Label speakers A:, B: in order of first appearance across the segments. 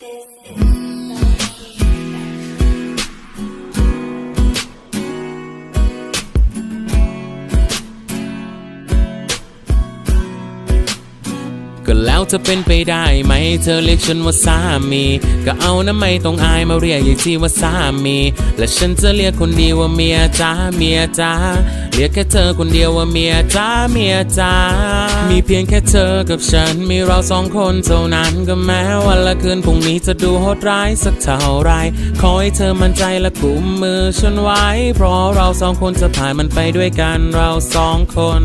A: ก็แล้วจะเป็นไปได้ไหม เธอเรียกฉันว่าสามี ก็เอานะไม่ต้องอายมาเรียกอย่างที่ว่าสามี และฉันจะเรียกคนดีว่าเมียจ้าเมียจ้า รียกแค่เธอคนเดียวว่าเมียจ้าเมียจ้ามีเพียงแค่เธอกับฉัน มีเราสองคนเท่านั้นก็แม้วันละคืนพรุ่งนี้จะดูโหดร้ายสักเท่าไรขอให้เธอมั่นใจและกุมมือฉันไว้ เพราะเราสองคนจะผ่านมันไปด้วยกันเราสองคน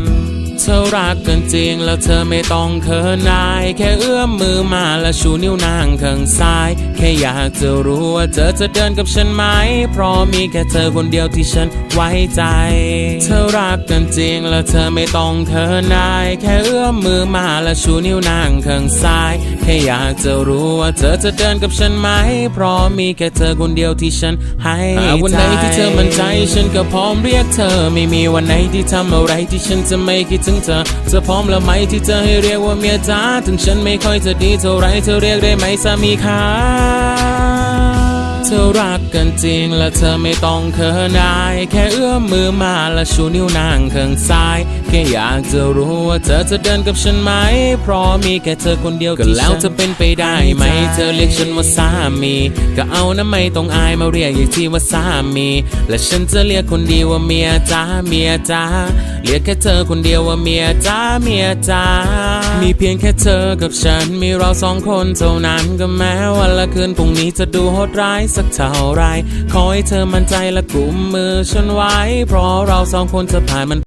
A: เธอรักกันจริงแล้วเธอไม่ต้องเขินอาย แค่เอื้อมมือมาและชูนิ้วนางข้างซ้าย แค่อยากจะรู้ว่าเธอจะเดินกับฉันไหม เพราะมีแค่เธอคนเดียวที่ฉันไว้ใจ เธอรักกันจริงแล้วเธอไม่ต้องเขินอาย แค่เอื้อมมือมาและชูนิ้วนางข้างซ้าย แค่อยากจะรู้ว่าเธอจะเดินกับฉันไหม เพราะมีแค่เธอคนเดียวที่ฉันให้ใจวันไหนที่เธอมั่นใจฉันก็พร้อมเรียกเธอ ไม่มีวันไหนที่ทำอะไรที่ฉันจะไม่คิดถึงเธอเธอพร้อมแล้วไหมที่จะให้เรียกว่าเมียจ้าถึงฉันไม่ค่อยจะดีเท่าไรเธอเรียกได้ไหมสามีค่ะ เธอรักกันจริง และเธอไม่ต้องเขินอาย แค่เอื้อมมือมาและชูนิ้วนางข้างซ้าย แค่อยากจะรู้ว่าเธอจะเดินกับฉันไหม เพราะมีแค่เธอคนเดียวก็แล้วจะเป็นไปได้ไหม เธอเรียกฉันว่าสามี ก็เอานะไม่ต้องอายมาเรียกอย่างที่ว่าสามี และฉันจะเรียกคนดีวว่าเมียจ้าเมียจ้าเรียกแค่เธอคนเดียวว่าเมียจ้าเมียจ้ามีเพียงแค่เธอกับฉันมีเราสองคนเท่านั้นก็แม้วันละคืนพรุ่งนี้จะดูโหดร้ายสักเท่าไร ขอให้เธอมั่นใจและกุมมือฉันไว้ เพราะเราสองคนจะผ่านมัน